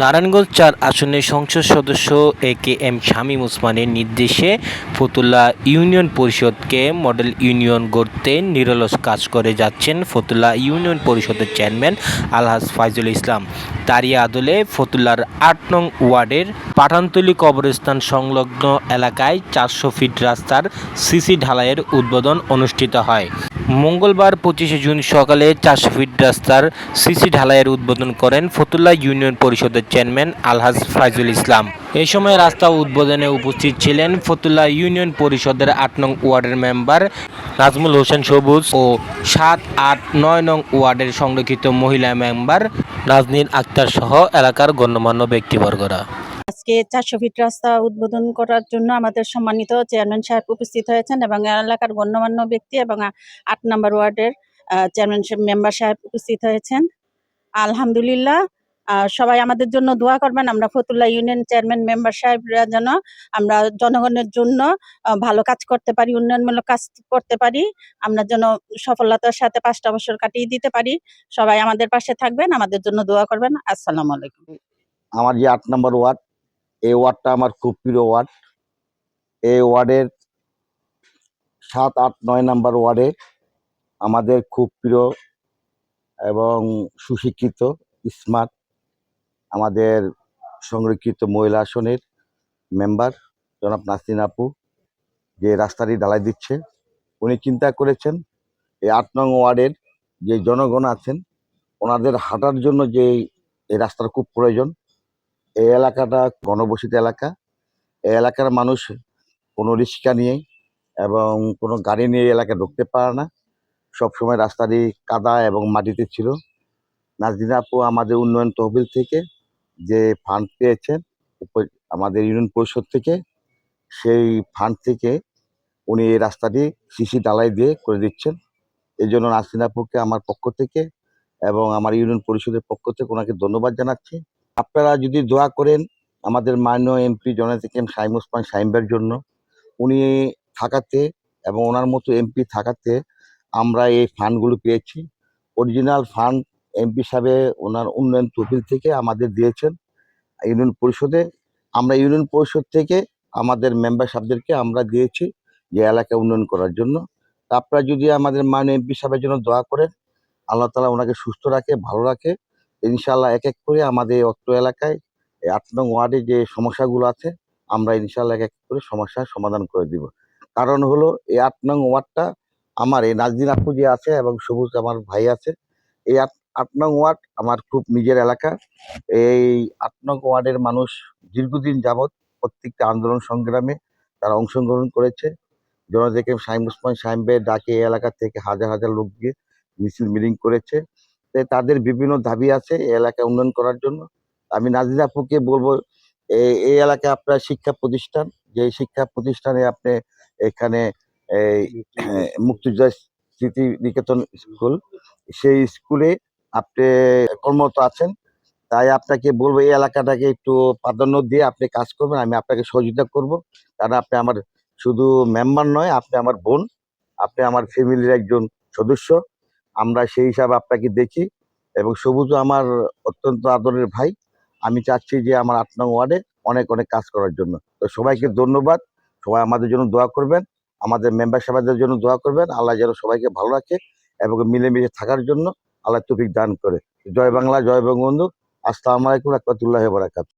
নারায়ণগঞ্জ চার আসনের সংসদ সদস্য এ কে এম শামীম ওসমানের নির্দেশে ফতুল্লা ইউনিয়ন পরিষদকে মডেল ইউনিয়ন গড়তে নিরলস কাজ করে যাচ্ছেন ফতুল্লা ইউনিয়ন পরিষদের চেয়ারম্যান আলহাজ ফাইজুল ইসলাম। তারই আদলে ফতুল্লার আট নং ওয়ার্ডের পাঠানতলি কবরস্থান সংলগ্ন এলাকায় চারশো ফিট রাস্তার সিসি ঢালাইয়ের উদ্বোধন অনুষ্ঠিত হয়। মঙ্গলবার পঁচিশে জুন সকালে চারশো ফিট রাস্তার সিসি ঢালাইয়ের উদ্বোধন করেন ফতুল্লা ইউনিয়ন পরিষদের চেয়ারম্যান আলহাজ ফাইজুল ইসলাম। এই সময় রাস্তা উদ্বোধনে উপস্থিত ছিলেন ফতুল্লা ইউনিয়ন পরিষদের আট নং ওয়ার্ডের মেম্বার নাজমুল হোসেন সবুজ ও সাত, আট, নয় নং ওয়ার্ডের সংরক্ষিত মহিলা মেম্বার নাজনীন আক্তার সহ এলাকার গণ্যমান্য ব্যক্তিবর্গরা। আজকে চারশো ফিট রাস্তা উদ্বোধন করার জন্য আমাদের সম্মানিত চেয়ারম্যান সাহেব উপস্থিত হয়েছেন এবং এলাকার গণ্যমান্য ব্যক্তি এবং আট নম্বর ওয়ার্ডের চেয়ারম্যান মেম্বার সাহেব উপস্থিত হয়েছেন। আলহামদুলিল্লাহ সবাই আমাদের জন্য দোয়া করবেন। আমরা ফতুল্লা ইউনিয়ন চেয়ারম্যান, মেম্বার সাহেবরা যেন আমরা জনগণের জন্য ভালো কাজ করতে পারি, উন্নয়নমূলক কাজ করতে পারি। আমরা যেন সফলতার সাথে পাঁচটা বছর কাটিয়ে দিতে পারি। সবাই আমাদের পাশে থাকবেন, আমাদের জন্য দোয়া করবেন। আসসালামু আলাইকুম। আমার যে আট নম্বর ওয়ার্ড এই ওয়ার্ডটা আমার খুব প্রিয় ওয়ার্ড। এই ওয়ার্ডের সাত, আট, নয় নম্বর ওয়ার্ডে আমাদের খুব প্রিয় এবং সুশিক্ষিত স্মার্ট আমাদের সংরক্ষিত মহিলা আসনের মেম্বার জনাব নাসরিন আপু, যে রাস্তাটি ঢালাই দিচ্ছে, উনি চিন্তা করেছেন এই আট নং ওয়ার্ডের যে জনগণ আছেন, ওনাদের হাঁটার জন্য যে এই রাস্তার খুব প্রয়োজন এই এলাকাটা ঘনবসতিত এলাকা। এই এলাকার মানুষ কোনো রিক্সা নিয়ে এবং কোনো গাড়ি নিয়ে এলাকায় ঢুকতে পারে না। সবসময় রাস্তাটি কাদা এবং মাটিতে ছিল। নাজদিন আপু আমাদের উন্নয়ন তহবিল থেকে যে ফান্ড পেয়েছেন আমাদের ইউনিয়ন পরিষদ থেকে, সেই ফান্ড থেকে উনি এই রাস্তাটি সিসি ডালাই দিয়ে করে দিচ্ছেন। এই জন্য নাসরিন আপুকে আমার পক্ষ থেকে এবং আমার ইউনিয়ন পরিষদের পক্ষ থেকে ওনাকে ধন্যবাদ জানাচ্ছি। আপনারা যদি দোয়া করেন আমাদের মাননীয় এমপি জনতা কেম সাইম ওসমান সাইমবের জন্য, উনি থাকাতে এবং ওনার মতো এমপি থাকাতে আমরা এই ফান্ডগুলো পেয়েছি। অরিজিনাল ফান্ড এমপি সাহেবে ওনার উন্নয়ন তহবিল থেকে আমাদের দিয়েছেন ইউনিয়ন পরিষদে। আমরা ইউনিয়ন পরিষদ থেকে আমাদের মেম্বার সাহেবদেরকে আমরা দিয়েছি যে এলাকা উন্নয়ন করার জন্য। আপনারা যদি আমাদের মাননীয় এমপি সাহেবের জন্য দোয়া করেন, আল্লাহ তালা ওনাকে সুস্থ রাখে, ভালো রাখে। ইনশাল্লাহ এক এক করে আমাদের অত্র এলাকায় আট নং ওয়ার্ডে যে সমস্যাগুলো আছে, আমরা ইনশাল্লাহ এক এক করে সমস্যার সমাধান করে দিব। কারণ হলো, এই আট নং ওয়ার্ডটা আমার এই নাজদিন আপু যে আছে এবং সবুজ আমার ভাই আছে, এই আট আট নং ওয়ার্ড আমার খুব নিজের এলাকা। এই আট নং ওয়ার্ডের মানুষ দীর্ঘদিন যাবৎ প্রত্যেকটা আন্দোলন সংগ্রামে তারা অংশগ্রহণ করেছে। জনদেকে সাইম উসমান সাইমবের ডাকে এই এলাকা থেকে হাজার হাজার লোক গিয়ে মিছিল মিটিং করেছে। তাদের বিভিন্ন দাবি আছে এই এলাকা উন্নয়ন করার জন্য। আমি নাজির আপুকে বলব এই এলাকায় আপনার শিক্ষা প্রতিষ্ঠান, যে শিক্ষা প্রতিষ্ঠানে আপনি এখানে এই মুক্তিযোদ্ধা স্মৃতি নিকেতন স্কুল, সেই স্কুলে আপনি কর্মরত আছেন। তাই আপনাকে বলব, এই এলাকাটাকে একটু প্রাধান্য দিয়ে আপনি কাজ করবেন, আমি আপনাকে সহযোগিতা করব। কারণ আপনি আমার শুধু মেম্বার নয়, আপনি আমার বোন, আপনি আমার ফ্যামিলির একজন সদস্য। আমরা সেই হিসাবে আপনাকে দেখি এবং সবুজ আমার অত্যন্ত আদরের ভাই। আমি চাচ্ছি যে আমার আট নং ওয়ার্ডে অনেক অনেক কাজ করার জন্য। তো সবাইকে ধন্যবাদ। সবাই আমাদের জন্য দোয়া করবেন। আমাদের মেম্বার সাহেবদের জন্য দোয়া করবেন। আল্লাহ যেন সবাইকে ভালো রাখে এবং মিলেমিশে থাকার জন্য আল্লাহ তৌফিক দান করে। জয় বাংলা, জয় বঙ্গবন্ধু। আসসালামু আলাইকুম রহমতুল্লাহ বারাকাত